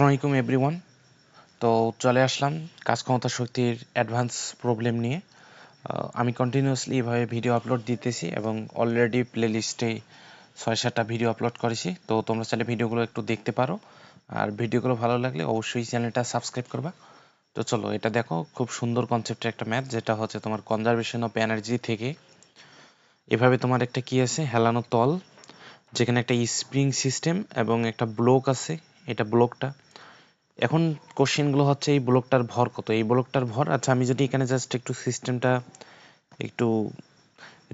আসসালামু আলাইকুম এভরিওয়ান তো চলে আসলাম কাজ ক্ষমতা শক্তির অ্যাডভান্স প্রবলেম নিয়ে। আমি কন্টিনিউয়াসলি এভাবে ভিডিও আপলোড দিতেছি এবং অলরেডি প্লে লিস্টে ছয় সাতটা ভিডিও আপলোড করেছি। তো তোমরা চাইলে ভিডিওগুলো একটু দেখতে পারো। আর ভিডিওগুলো ভালো লাগলে অবশ্যই চ্যানেলটা সাবস্ক্রাইব করবা। তো চলো, এটা দেখো, খুব সুন্দর কনসেপ্টের একটা ম্যাথ যেটা হচ্ছে তোমার কনজারভেশন অফ এনার্জি থেকে। এভাবে তোমার একটা কি আছে? হেলানো তল, যেখানে একটা স্প্রিং সিস্টেম এবং একটা ব্লক আছে। এটা ব্লকটা এখন কোশ্চেনগুলো হচ্ছে এই ব্লকটার ভর কত? এই ব্লকটার ভর আচ্ছা আমি যদি এখানে জাস্ট একটু সিস্টেমটা একটু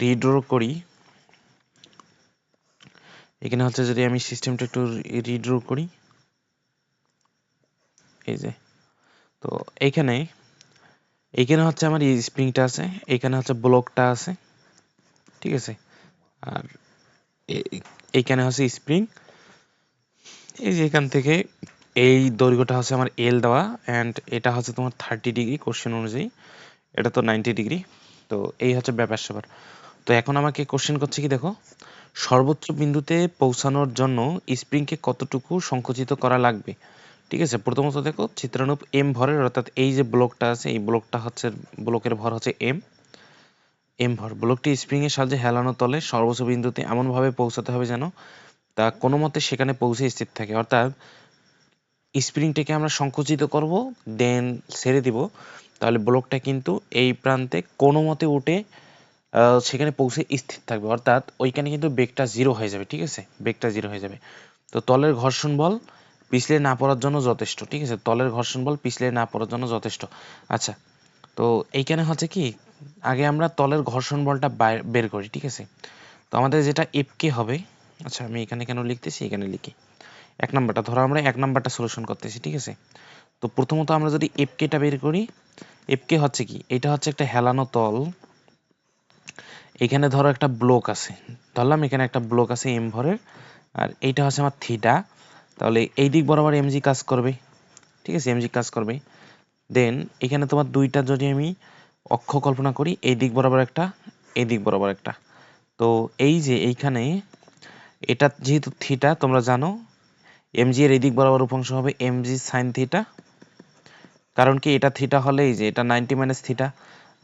রিড্র করি। এখানে হচ্ছে যদি আমি সিস্টেমটা একটু রিড্র করি, এই যে, তো এইখানে এইখানে হচ্ছে আমার এই স্প্রিংটা আছে এইখানে হচ্ছে ব্লকটা আছে, ঠিক আছে? আর এইখানে হচ্ছে স্প্রিং এই যে এখান থেকে এই দৈর্ঘ্যটা হচ্ছে আমার এল দেওয়া অ্যান্ড এটা হচ্ছে তোমার থার্টি ডিগ্রি কোশ্চেন অনুযায়ী। এটা তো নাইনটি ডিগ্রি তো এই হচ্ছে ব্যাপার স্যাপার। তো এখন আমাকে কোশ্চেন করছে কি দেখো? সর্বোচ্চ বিন্দুতে পৌঁছানোর জন্য স্প্রিংকে কতটুকু সংকুচিত করা লাগবে? ঠিক আছে, প্রথমত দেখো চিত্রানুপ এম ভরের, অর্থাৎ এই যে ব্লকটা আছে, এই ব্লকটা হচ্ছে, ব্লকের ভর হচ্ছে এম এম ভর, ব্লকটি স্প্রিং এর সাহায্যে হেলানো তলে সর্বোচ্চ বিন্দুতে এমনভাবে পৌঁছাতে হবে যেন তা কোনো মতে সেখানে পৌঁছে স্থির থাকে। অর্থাৎ স্প্রিংটাকে আমরা সংকুচিত করব দেন ছেড়ে দিব। তাহলে ব্লকটা কিন্তু এই প্রান্তে কোনো মতে উঠে সেখানে পৌঁছে স্থির থাকবে। অর্থাৎ ওইখানে কিন্তু বেগটা জিরো হয়ে যাবে, ঠিক আছে? বেগটা জিরো হয়ে যাবে। তো তলের ঘর্ষণ বল পিছলে না পড়ার জন্য যথেষ্ট, ঠিক আছে? তলের ঘর্ষণ বল পিছলে না পড়ার জন্য যথেষ্ট। আচ্ছা তো এইখানে হচ্ছে কি? আগে আমরা তলের ঘর্ষণ বলটা বের করি, ঠিক আছে? তো আমাদের যেটা এফকে হবে আচ্ছা আমি এখানে কেন লিখতেছি? এখানে লিখি। এক নাম্বারটা। ধরো আমরা এক নাম্বারটা সলিউশন করতেছি, ঠিক আছে? তো প্রথমত আমরা যদি এফকেটা বের করি এফকে হচ্ছে কি? এটা হচ্ছে একটা হেলানো তল। এখানে ধরো একটা ব্লক আছে। ধরলাম এখানে একটা ব্লক আছে এম ভরের, আর এইটা হচ্ছে আমার থিটা তাহলে এই দিক বরাবর এমজি কাজ করবে, ঠিক আছে? এমজি কাজ করবে। দেন এখানে তোমার দুইটা যদি আমি অক্ষ কল্পনা করি, এই দিক বরাবর একটা, এই দিক বরাবর একটা। তো এই যে এইখানে, এটা যেহেতু থিটা তোমরা জানো এমজি এর এই দিক বরাবর উপাংশ হবে এমজি সাইন থিটা কারণ কি এটা থিটা হলে এই যে, এটা নাইনটি মাইনাস থিটা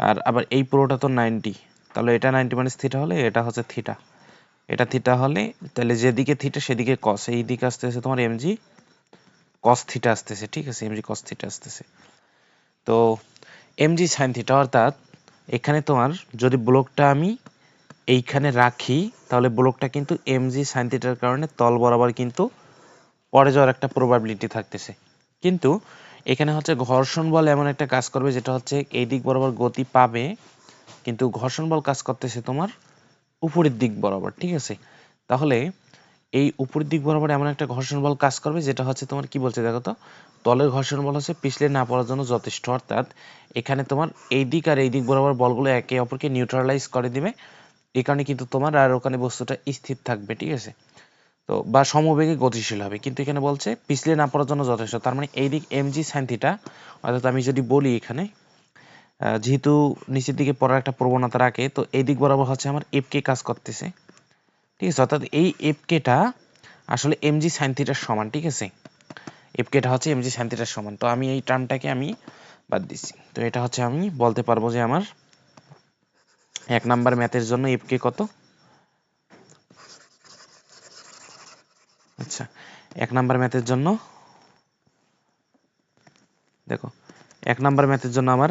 আর আবার এই পুরোটা তো নাইনটি তাহলে এটা নাইনটি মাইনাস থিটা হলে এটা হচ্ছে থিটা এটা থিটা হলে, তাহলে যেদিকে থিটা সেদিকে কস এই দিকে আসতেছে তোমার এমজি কস থিটা আসতেছে, ঠিক আছে? এমজি কস থিটা আসতেছে। তো এমজি সাইন থিটা অর্থাৎ এখানে তোমার যদি ব্লকটা আমি এইখানে রাখি, তাহলে ব্লকটা কিন্তু এমজি সাইন থিটার কারণে তল বরাবর কিন্তু পড়ে যাওয়ার একটা প্রবাবিলিটি থাকতেছে। কিন্তু এখানে হচ্ছে ঘর্ষণ বল এমন একটা কাজ করবে যেটা হচ্ছে এই দিক বরাবর গতি পাবে, কিন্তু ঘর্ষণ বল কাজ করতেছে তোমার উপরের দিক বরাবর, ঠিক আছে? তাহলে এই উপরের দিক বরাবর এমন একটা ঘর্ষণ বল কাজ করবে যেটা হচ্ছে তোমার কি বলছে দেখো তো? তলের ঘর্ষণ বল হচ্ছে পিছলে না পড়ার জন্য যথেষ্ট, অর্থাৎ এখানে তোমার এই দিক আর এই দিক বরাবর বলগুলো একে অপরকে নিউট্রালাইজ করে দিবে। এই কারণে কিন্তু তোমার আর ওখানে বস্তুটা স্থির থাকবে, ঠিক আছে? তো, বা সমবেগে গতিশীল হবে। কিন্তু এখানে বলছে, পিছলে না পড়ার জন্য যথেষ্ট। তার মানে এই দিক এমজি সাইন থিটা অর্থাৎ আমি যদি বলি এখানে যেহেতু নিচের দিকে পড়ার একটা প্রবণতা রাখে, তো এই দিক বরাবর হচ্ছে আমার এফকে কাজ করতেছে। ঠিক আছে, অর্থাৎ এই এফকেটা আসলে এমজি সাইন থিটার সমান, ঠিক আছে? এফকেটা হচ্ছে এমজি সাইন থিটার সমান। তো আমি এই টার্মটাকে আমি বাদ দিচ্ছি। তো এটা হচ্ছে আমি বলতে পারব যে আমার এক নাম্বার ম্যাথের জন্য এফকে কত? আচ্ছা এক নাম্বার ম্যাথের জন্য, দেখো, এক নাম্বার ম্যাথের জন্য আমার,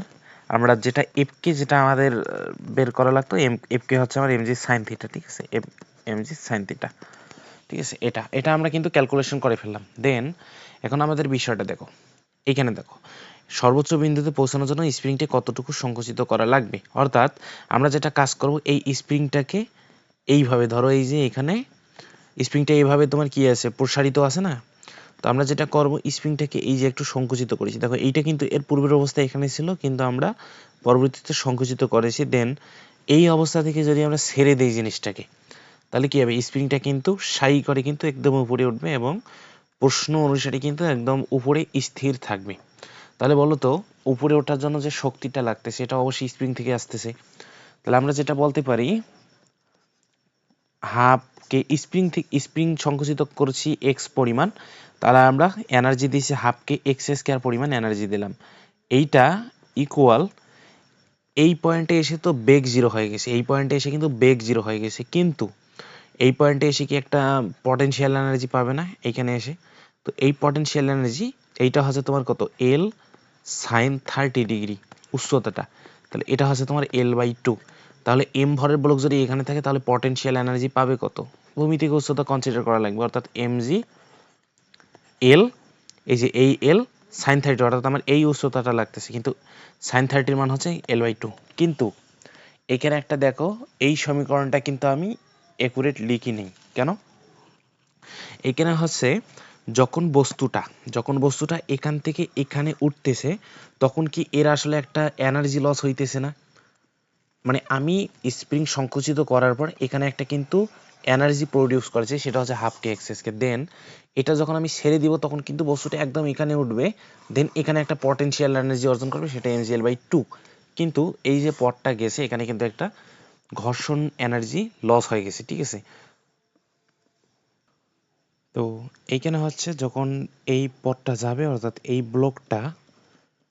আমরা যেটা এফকে যেটা আমাদের বের করা লাগতো এম এফকে হচ্ছে আমার এমজি সাইন থিটা ঠিক আছে? এম এমজি সাইন থিটা ঠিক আছে? এটা এটা আমরা কিন্তু ক্যালকুলেশন করে ফেললাম। দেন এখন আমাদের বিষয়টা দেখো এইখানে দেখো, সর্বোচ্চ বিন্দুতে পৌঁছানোর জন্য স্প্রিংটি কতটুকু সংকুচিত করা লাগবে? অর্থাৎ, আমরা যেটা কাজ করব, এই স্প্রিংটাকে এইভাবে, ধরো এই যে এখানে স্প্রিংটা এইভাবে তোমার কি আছে? প্রসারিত আছে না? তো আমরা যেটা করব, স্প্রিংটাকে এই যে একটু সংকুচিত করেছি। দেখো, এইটা কিন্তু এর পূর্বের অবস্থা এখানে ছিল, কিন্তু আমরা পরবর্তীতে সংকুচিত করেছি। দেন এই অবস্থা থেকে যদি আমরা ছেড়ে দেই জিনিসটাকে, তাহলে কি হবে? স্প্রিংটা কিন্তু সাই করে কিন্তু একদম উপরে উঠবে এবং প্রশ্ন অনুসারে কিন্তু একদম উপরে স্থির থাকবে। তাহলে বলো তো, উপরে ওঠার জন্য যে শক্তিটা লাগতেছে, এটা অবশ্যই স্প্রিং থেকে আসতেছে। তাহলে আমরা যেটা বলতে পারি হাফ কে স্প্রিং থেকে স্প্রিং সংকুচিত করছি এক্স পরিমাণ। তাহলে আমরা এনার্জি দিয়েছি হাফ কে এক্স স্কোয়ার পরিমাণ এনার্জি দিলাম। এইটা ইকুয়াল এই পয়েন্টে এসে তো বেগ জিরো হয়ে গেছে। এই পয়েন্টে এসে কিন্তু বেগ জিরো হয়ে গেছে। কিন্তু এই পয়েন্টে এসে কি একটা পটেনশিয়াল এনার্জি পাবে না এইখানে এসে? তো এই পটেনশিয়াল এনার্জি এইটা হচ্ছে তোমার কত? এল সাইন থার্টি ডিগ্রি উচ্চতাটা তাহলে এটা হচ্ছে তোমার এল বাই টু তাহলে এম ভরের ব্লক যদি এখানে থাকে, তাহলে পটেনশিয়াল এনার্জি পাবে কত? ভূমিতিক উচ্চতা কনসিডার করা লাগবে। অর্থাৎ এম জি এল এই যে এই এল সাইন থার্টি অর্থাৎ আমার এই উচ্চতাটা লাগতেছে। কিন্তু সাইন থার্টির মান হচ্ছে এল বাই টু কিন্তু এখানে একটা দেখো, এই সমীকরণটা কিন্তু আমি একুরেট লিখি নেই। কেন? এখানে হচ্ছে যখন বস্তুটা যখন বস্তুটা এখান থেকে এখানে উঠতেছে, তখন কি এর আসলে একটা এনার্জি লস হইতেছে না? মানে আমি স্প্রিং সংকুচিত করার পর এখানে একটা কিন্তু এনার্জি প্রডিউস করেছে সেটা হচ্ছে হাফ কে। এক্সেসকে দেন এটা যখন আমি ছেড়ে দিব, তখন কিন্তু বস্তুটা একদম এখানে উঠবে। দেন এখানে একটা পটেনশিয়াল এনার্জি অর্জন করবে, সেটা এমজিএল বাই টু কিন্তু এই যে পথটা গেছে, এখানে কিন্তু একটা ঘর্ষণ এনার্জি লস হয়ে গেছে, ঠিক আছে? তো এইখানে হচ্ছে যখন এই পথটা যাবে, অর্থাৎ এই ব্লকটা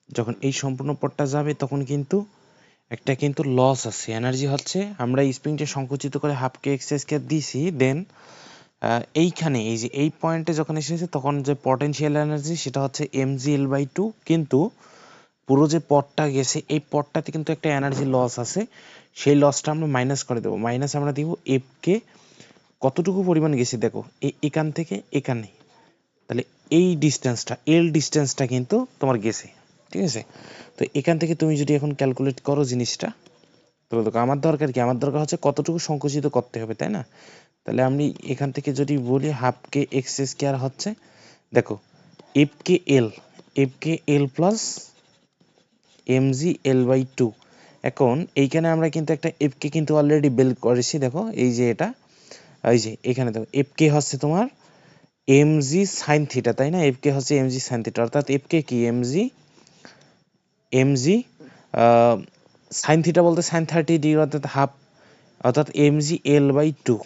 যখন এই সম্পূর্ণ পথটা যাবে, তখন কিন্তু একটা কিন্তু লস আছে। এনার্জি হচ্ছে, আমরা স্প্রিংটা সংকুচিত করে হাফ কে এক্সেসকে দিছি দেন এইখানে এই যে এই পয়েন্টে যখন এসেছে তখন যে পটেনশিয়াল এনার্জি সেটা হচ্ছে M G L by two কিন্তু পুরো যে পটটা গেছে, এই পটটাতে কিন্তু একটা এনার্জি লস আছে। সেই লসটা আমরা মাইনাস করে দেবো। মাইনাস আমরা দিব এফ কে কতটুকু পরিমাণ গেছে দেখো এখান থেকে এখানে। তাহলে এই ডিস্টেন্সটা এল ডিস্টেন্সটা কিন্তু তোমার গেছে। ঠিক আছে? তো এখান থেকে তুমি যদি এখন ক্যালকুলেট করো জিনিসটা, তাহলে দেখো আমার দরকার কি? আমার দরকার হচ্ছে কতটুকু সংকুচিত করতে হবে, তাই না? তাহলে আমি এখান থেকে যদি বলি হাফ কে এক্স স্কোয়ার হচ্ছে, দেখো F K L F K L plus M G L by two এখন এইখানে আমরা কিন্তু একটা এফ কে কিন্তু অলরেডি বেল করেছি, দেখো, এই যে এটা, এই যে এখানে দেখো এফ কে হচ্ছে তোমার এম জি সাইন থিটা তাই না? এফ কে হচ্ছে এম জি সাইন থিটা অর্থাৎ এফ কে কি? M G M G sine theta বলতে সাইন থার্টি ডিগ্রি অর্থাৎ হাফ অর্থাৎ M G L by two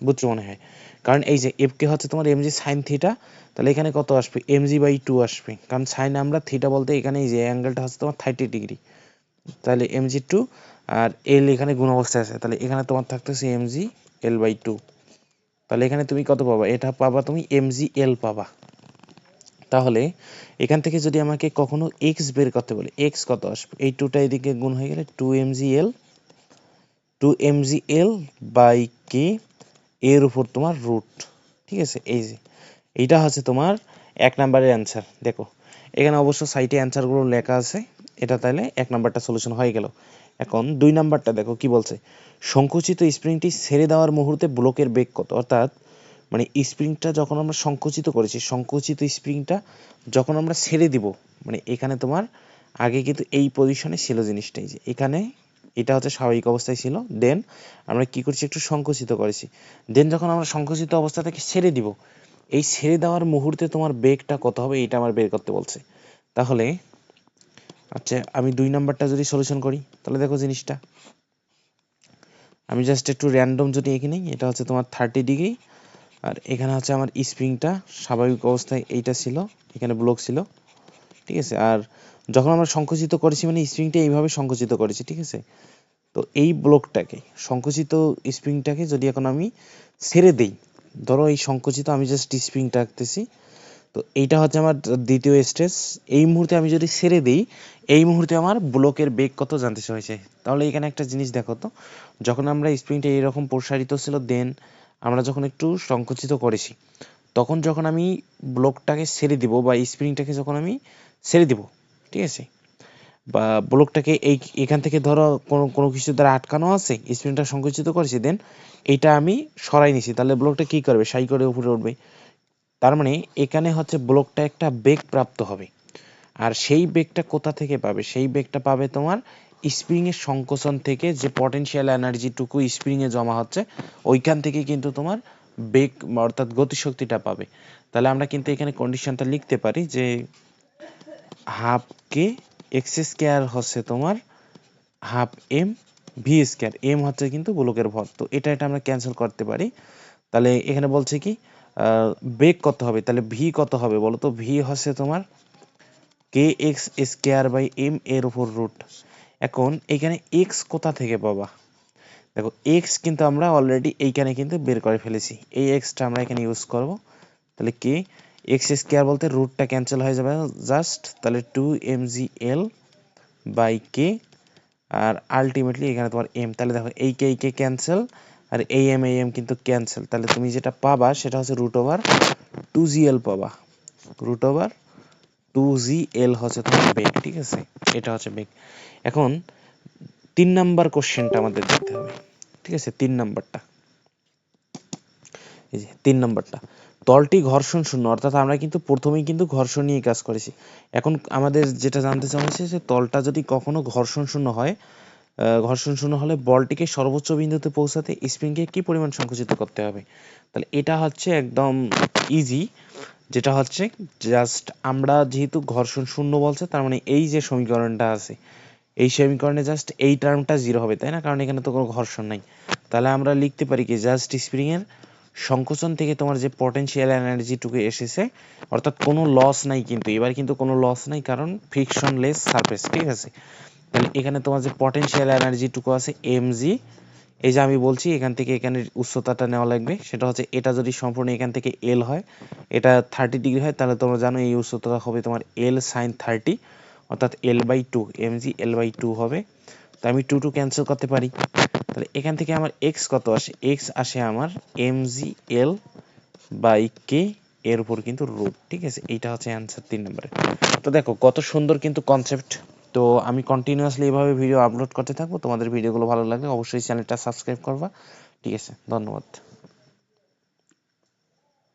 বুঝছ মনে হয়? কারণ এই যে এফ কে হচ্ছে তোমার এম জি সাইন থিটা তাহলে এখানে কত আসবে? এম জি বাই টু আসবে। কারণ সাইন আমরা থিটা বলতে এখানে এই যে অ্যাঙ্গেলটা হচ্ছে তোমার থার্টি ডিগ্রি তাহলে এম জি টু আর এল এখানে গুণ অবস্থায় আছে। তাহলে এখানে তোমার থাকতেছে M G L by two তাহলে এখানে তুমি কত পাবা? এটা পাবা তুমি এম জি এল পাবা। তাহলে এখান থেকে যদি আমাকে কখনো এক্স বের করতে বলে এক্স কত আসবে? এই টুটা এদিকে গুণ হয়ে গেলে two M G L two M G L by এর উপর তোমার রুট ঠিক আছে? এই যে, এইটা হচ্ছে তোমার এক নাম্বারের অ্যান্সার দেখো। এখানে অবশ্য সাইটে অ্যান্সারগুলো লেখা আছে, এটা তাহলে এক নাম্বারটা সলিউশন হয়ে গেল। এখন দুই নাম্বারটা দেখো কি বলছে, সংকুচিত স্প্রিংটি ছেড়ে দেওয়ার মুহূর্তে ব্লকের বেগ কত? অর্থাৎ মানে স্প্রিংটা যখন আমরা সংকুচিত করেছি, সংকুচিত স্প্রিংটা যখন আমরা ছেড়ে দিব মানে এখানে তোমার আগে কিন্তু এই পজিশনে ছিল জিনিসটাই যে এখানে এটা হচ্ছে স্বাভাবিক অবস্থায় ছিল দেন আমরা কি করছি, একটু সংকুচিত করেছি। দেন যখন আমরা সংকুচিত অবস্থা থেকে ছেড়ে দিব, এই ছেড়ে দেওয়ার মুহূর্তে তোমার বেগটা কত হবে এটা আমার বের করতে বলছে। তাহলে আচ্ছা আমি দুই নাম্বারটা যদি সলিউশন করি, তাহলে দেখো জিনিসটা। আমি জাস্ট একটু র্যান্ডম যদি এঁকে নিই, এটা হচ্ছে তোমার থার্টি ডিগ্রি আর এখানে হচ্ছে আমার স্প্রিংটা, স্বাভাবিক অবস্থায় এইটা ছিল, এখানে ব্লক ছিল, ঠিক আছে? আর যখন আমরা সংকুচিত করেছি মানে স্প্রিংটা এইভাবে সংকুচিত করেছি, ঠিক আছে? তো এই ব্লকটাকে সংকুচিত স্প্রিংটাকে যদি এখন আমি ছেড়ে দেই, ধরো এই সংকুচিত, আমি জাস্ট স্প্রিংটা আঁকতেছি, তো এইটা হচ্ছে আমার দ্বিতীয় স্টেজ। এই মুহূর্তে আমি যদি ছেড়ে দিই, এই মুহূর্তে আমার ব্লকের বেগ কত জানতে হয়েছে তাহলে এখানে একটা জিনিস দেখো তো, যখন আমরা স্প্রিংটা এইরকম প্রসারিত ছিল দেন আমরা যখন একটু সংকুচিত করেছি, তখন যখন আমি ব্লকটাকে ছেড়ে দিব বা স্প্রিংটাকে যখন আমি ছেড়ে দিব, ঠিক আছে? বা ব্লকটাকে এই, এখান থেকে ধরো কোনো কোনো কিছু দ্বারা আটকানো আছে স্প্রিংটা সংকুচিত করেছি দেন এইটা আমি সরাই নিছি। তাহলে ব্লকটা কি করবে? সাই করে উপরে উঠবে। তার মানে এখানে হচ্ছে ব্লকটা একটা বেগ প্রাপ্ত হবে। আর সেই বেগটা কোথা থেকে পাবে? সেই বেগটা পাবে তোমার স্প্রিং এর সংকোচন থেকে যে পটেনশিয়াল এনার্জিটুকু স্প্রিং এ জমা হচ্ছে, ওইখান থেকে কিন্তু তোমার বেগ অর্থাৎ গতিশক্তিটা পাবে। তাহলে আমরা কিন্তু এখানে কন্ডিশনটা লিখতে পারি যে হাফ কে এক্স স্কোয়ার হচ্ছে তোমার half M V square M হচ্ছে কিন্তু গোলকের ভর। তো এটা এটা আমরা ক্যান্সেল করতে পারি। তাহলে এখানে বলছে কি বেগ কত হবে? তাহলে ভি কত হবে বলো তো? ভি হচ্ছে তোমার K X square by M এর উপর রুট এখন এখানে এক্স কোথা থেকে পাবা? দেখো এক্স কিন্তু আমরা অলরেডি এইখানে কিন্তু বের করে ফেলেছি। এই এক্সটা আমরা এখানে ইউজ করব। তাহলে কে? এক্স স্কোয়ার বলতে রুটটা ক্যান্সেল হয়ে যাবে জাস্ট তাহলে two M G L by K R ultimately এখানে তোমার এম তাহলে দেখো, এই কে এই কে ক্যান্সেল আর এই এম এই এম কিন্তু ক্যান্সেল তাহলে তুমি যেটা পাবা, সেটা হচ্ছে root over two G L পাবা। Root over two G L হচ্ছে তোমার বেগ ঠিক আছে? এটা হচ্ছে বেগ এখন তিন নাম্বার কোশ্চেনটা আমাদের দেখতে হবে, ঠিক আছে? তিন নাম্বারটা। এই যে, তিন নাম্বারটা। তলটি ঘর্ষণ শূন্য, অর্থাৎ আমরা কিন্তু প্রথমেই কিন্তু ঘর্ষণ নিয়ে কাজ করেছি। এখন আমাদের যেটা জানতে চাওয়া হয়েছে যে তলটা যদি কখনো ঘর্ষণ শূন্য হয় ঘর্ষণ শূন্য হলে বলটিকে সর্বোচ্চ বিন্দুতে পৌঁছাতে স্প্রিংকে কি পরিমাণ সংকুচিত করতে হবে? তাহলে এটা হচ্ছে একদম ইজি যেটা হচ্ছে জাস্ট আমরা যেহেতু ঘর্ষণ শূন্য বলছে, তার মানে এই যে সমীকরণটা আছে, এই সমীকরণে জাস্ট এই টার্মটা জিরো হবে, তাই না? কারণ এখানে তো কোনো ঘর্ষণ নাই। তাহলে আমরা লিখতে পারি কি জাস্ট স্প্রিং এর সংকোচন থেকে তোমার যে পটেনশিয়াল এনার্জিটুকু এসেছে, অর্থাৎ কোনো লস নাই কিন্তু, এবার কিন্তু কোনো লস নাই, কারণ ফ্রিকশনলেস সারফেস ঠিক আছে? তাহলে এখানে তোমার যে পটেনশিয়াল এনার্জিটুকু আছে এমজি এই যে আমি বলছি, এখান থেকে এখানে উচ্চতাটা নেওয়া লাগবে। সেটা হচ্ছে, এটা যদি সম্পূর্ণ এখান থেকে এল হয়, এটা থার্টি ডিগ্রি হয়, তাহলে তোমরা জানো এই উচ্চতাটা হবে তোমার এল সাইন থার্টি অর্থাৎ L by two M G L by two হবে। তো আমি টু টু ক্যান্সেল করতে পারি। তাহলে এখান থেকে আমার এক্স কত আসে? এক্স আসে আমার এম জি এল বাই কে এর উপর কিন্তু রুট, ঠিক আছে? এইটা হচ্ছে অ্যান্সার তিন নম্বরে। তো দেখো, কত সুন্দর কিন্তু কনসেপ্ট তো আমি কন্টিনিউয়াসলি এভাবে ভিডিও আপলোড করতে থাকব। তোমাদের ভিডিওগুলো ভালো লাগলে অবশ্যই চ্যানেলটা সাবস্ক্রাইব করবা। ঠিক আছে, ধন্যবাদ।